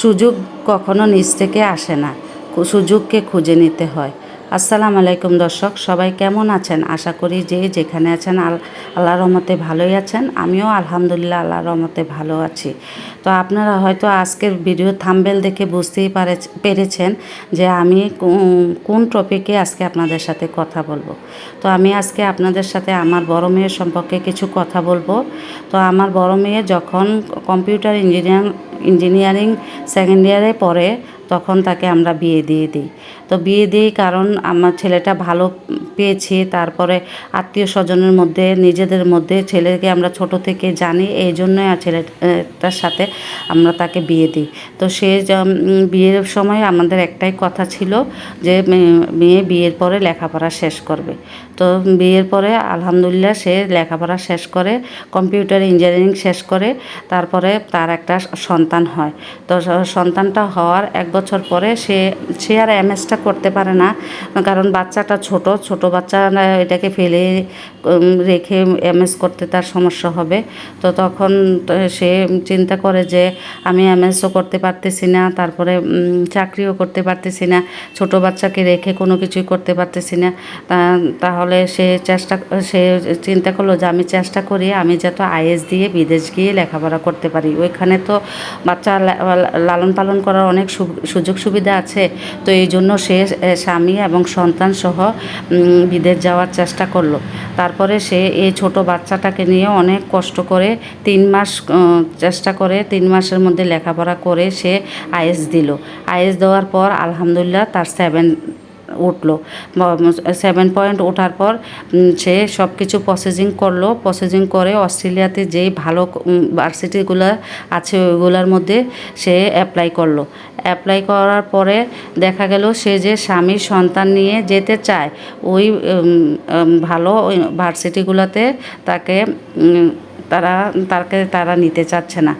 সুযোগ কখনো নিজ থেকে আসে না। সুযোগকে খুঁজে নিতে হয়। আসসালামু আলাইকুম দর্শক, সবাই কেমন আছেন? আশা করি যে যেখানে আছেন, আল আল্লাহ রহমতে ভালোই আছেন। আমিও আলহামদুলিল্লাহ আল্লাহ রহমতে ভালো আছি। তো আপনারা হয়তো আজকের ভিডিও থাম্বেল দেখে বুঝতেই পারে পেরেছেন যে আমি কোন টপিকে আজকে আপনাদের সাথে কথা বলব। তো আমি আজকে আপনাদের সাথে আমার বড় মেয়ের সম্পর্কে কিছু কথা বলব। তো আমার বড় মেয়ে যখন কম্পিউটার ইঞ্জিনিয়ার ইঞ্জিনিয়ারিং সেকেন্ড ইয়ারে পড়ে। তখন তাকে আমরা বিয়ে দিয়ে দিই। তো বিয়ে দিই কারণ আমার ছেলেটা ভালো পেয়েছি, তারপরে আত্মীয় স্বজনের মধ্যে, নিজেদের মধ্যে ছেলেকে আমরা ছোট থেকে জানি, এই জন্যই আর ছেলেটার সাথে আমরা তাকে বিয়ে দিই। তো সে বিয়ের সময় আমাদের একটাই কথা ছিল যে মেয়ে বিয়ের পরে লেখাপড়া শেষ করবে। তো বিয়ের পরে আলহামদুলিল্লাহ সে লেখাপড়া শেষ করে, কম্পিউটার ইঞ্জিনিয়ারিং শেষ করে, তারপরে তার একটা সন্তান হয়। তো সন্তানটা হওয়ার এক বছর পরে সে সে আর এমএসটা করতে পারে না, কারণ বাচ্চাটা ছোট ছোট বাচ্চারা এটাকে ফেলে রেখে এমএস করতে তার সমস্যা হবে। তো তখন সে চিন্তা করে যে, আমি এমএসও করতে পারতেছি না, তারপরে চাকরিও করতে পারতেছি না, ছোট বাচ্চাকে রেখে কোনো কিছুই করতে পারতেছি না। তাহলে সে চেষ্টা, সে চিন্তা করল যে, আমি চেষ্টা করি, আমি যাতে আইএস দিয়ে বিদেশ গিয়ে লেখাপড়া করতে পারি। ওইখানে তো বাচ্চা লালন পালন করার অনেক সুযোগ সুবিধা আছে, তো এই জন্য সে স্বামী এবং সন্তান সহ বিদেশ যাওয়ার চেষ্টা করল। তারপরে সে এই ছোট বাচ্চাটাকে নিয়ে অনেক কষ্ট করে তিন মাস চেষ্টা করে তিন মাসের মধ্যে লেখাপড়া করে সে আইএস দিল। আইএস দেওয়ার পর আলহামদুলিল্লাহ তার সেভেন উঠল। সেভেন পয়েন্ট ওঠার পর সে সব কিছু প্রসেসিং করল। প্রসেসিং করে অস্ট্রেলিয়াতে যেই ভালো ভার্সিটিগুলো আছে ওইগুলোর মধ্যে সে অ্যাপ্লাই করল। অ্যাপ্লাই করার পরে দেখা গেল সে যে স্বামী সন্তান নিয়ে যেতে চায়, ওই ভালো ভার্সিটিগুলোতে তাকে তারা তাকে তারা নিতে চাচ্ছে না।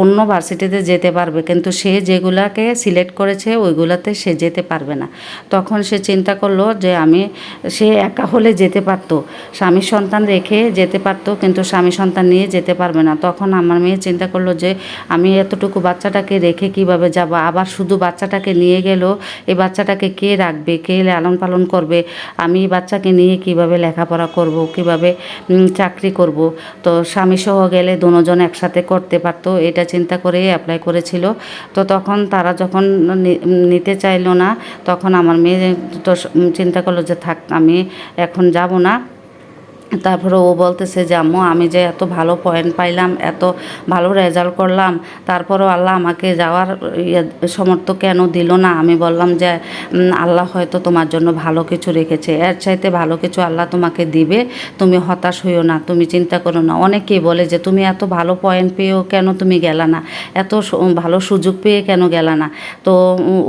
অন্য ভার্সিটিতে যেতে পারবে, কিন্তু সে যেগুলাকে সিলেক্ট করেছে ওইগুলাতে সে যেতে পারবে না। তখন সে চিন্তা করল যে আমি, সে একা হলে যেতে পারতো। স্বামী সন্তান রেখে যেতে পারতো, কিন্তু স্বামী সন্তান নিয়ে যেতে পারবে না। তখন আমার মেয়ে চিন্তা করল যে আমি এতটুকু বাচ্চাটাকে রেখে কীভাবে যাব? আবার শুধু বাচ্চাটাকে নিয়ে গেল এই বাচ্চাটাকে কে রাখবে? কে লালন পালন করবে? আমি বাচ্চাকে নিয়ে কীভাবে লেখাপড়া করব? কীভাবে চাকরি করব? তো স্বামী সহ গেলে দুজন একসাথে করতে পারতো, এটা চিন্তা করে অ্যাপ্লাই করেছিল। তো তখন তারা যখন নিতে চাইলো না, তখন আমার মেয়ে তো চিন্তা করল যে থাক, আমি এখন যাব না। তারপরে ও বলতেছে যে, আম্মু, আমি যে এত ভালো পয়েন্ট পাইলাম, এত ভালো রেজাল্ট করলাম, তারপরেও আল্লাহ আমাকে যাওয়ার ইয়ে সমর্থ কেন দিল না? আমি বললাম যে আল্লাহ হয়তো তোমার জন্য ভালো কিছু রেখেছে। এর চাইতে ভালো কিছু আল্লাহ তোমাকে দিবে। তুমি হতাশ হইও না, তুমি চিন্তা করো না। অনেকেই বলে যে, তুমি এত ভালো পয়েন্ট পেয়েও কেন তুমি গেলা না? এত ভালো সুযোগ পেয়ে কেন গেলা না? তো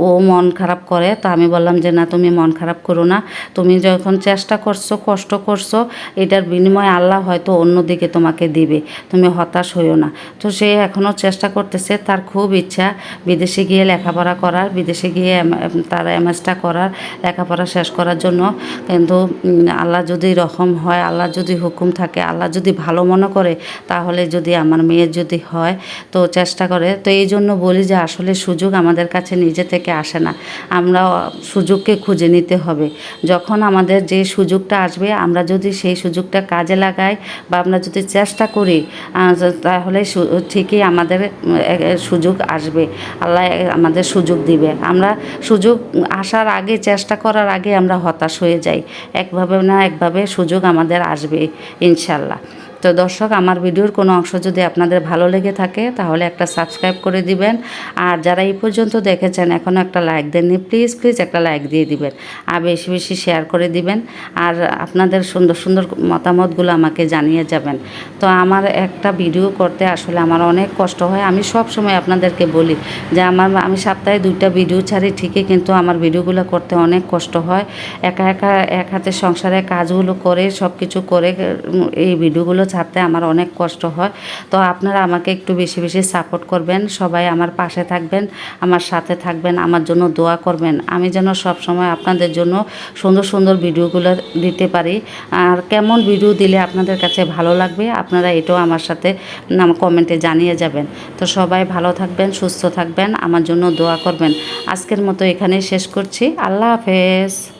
ও মন খারাপ করে, তো আমি বললাম যে, না, তুমি মন খারাপ করো না। তুমি যখন চেষ্টা করছ, কষ্ট করছ এটার বিনিময়ে আল্লাহ হয়তো অন্যদিকে তোমাকে দিবে। তুমি হতাশ হইও না। তো সে এখনও চেষ্টা করতেছে, তার খুব ইচ্ছা। বিদেশে গিয়ে লেখাপড়া করার, বিদেশে গিয়ে তার এমএসটা করার, লেখাপড়া শেষ করার জন্য। কিন্তু আল্লাহ যদি রকম হয়, আল্লাহ যদি হুকুম থাকে, আল্লাহ যদি ভালো মনে করে, তাহলে যদি আমার মেয়ের যদি হয়, তো চেষ্টা করে। তো এই জন্য বলি যে, আসলে সুযোগ আমাদের কাছে নিজে থেকে আসে না। আমরা সুযোগকে খুঁজে নিতে হবে। যখন আমাদের যে সুযোগটা আসবে, আমরা যদি সেই সুযোগটা কাজে লাগাই বা আমরা যদি চেষ্টা করি তাহলে ঠিকই আমাদের সুযোগ আসবে। আল্লাহ আমাদের সুযোগ দিবে। আমরা সুযোগ, আসার আগে, চেষ্টা করার আগে আমরা হতাশ হয়ে যাই। একভাবে না একভাবে সুযোগ আমাদের আসবে ইনশাল্লাহ তো দর্শক, আমার ভিডিওর কোনো অংশ যদি আপনাদের ভালো লেগে থাকে, তাহলে একটা সাবস্ক্রাইব করে দিবেন। আর যারা এই পর্যন্ত দেখেছেন, এখনও একটা লাইক দেননি, প্লিজ প্লিজ একটা লাইক দিয়ে দিবেন আর বেশি বেশি শেয়ার করে দিবেন। আর আপনাদের সুন্দর সুন্দর মতামতগুলো আমাকে জানিয়ে যাবেন। তো আমার একটা ভিডিও করতে আসলে আমার অনেক কষ্ট হয়। আমি সব সময় আপনাদেরকে বলি যে আমার, আমি সপ্তাহে দুইটা ভিডিও ছাড়ি, ঠিকই কিন্তু আমার ভিডিওগুলো করতে অনেক কষ্ট হয়। একা একা, এক হাতে সংসারে কাজগুলো করে সব কিছু করে এই ভিডিওগুলো ছাড়তে আমার অনেক কষ্ট হয়। তো আপনারা আমাকে একটু বেশি বেশি সাপোর্ট করবেন, সবাই আমার পাশে থাকবেন, আমার সাথে থাকবেন, আমার জন্য দোয়া করবেন। আমি যেন সব সময় আপনাদের জন্য সুন্দর সুন্দর ভিডিওগুলো দিতে পারি। আর কেমন ভিডিও দিলে আপনাদের কাছে ভালো লাগবে, আপনারা এটাও আমার সাথে কমেন্টে জানিয়ে যাবেন। তো সবাই ভালো থাকবেন, সুস্থ থাকবেন, আমার জন্য দোয়া করবেন। আজকের মতো এখানেই শেষ করছি। আল্লাহ হাফেজ।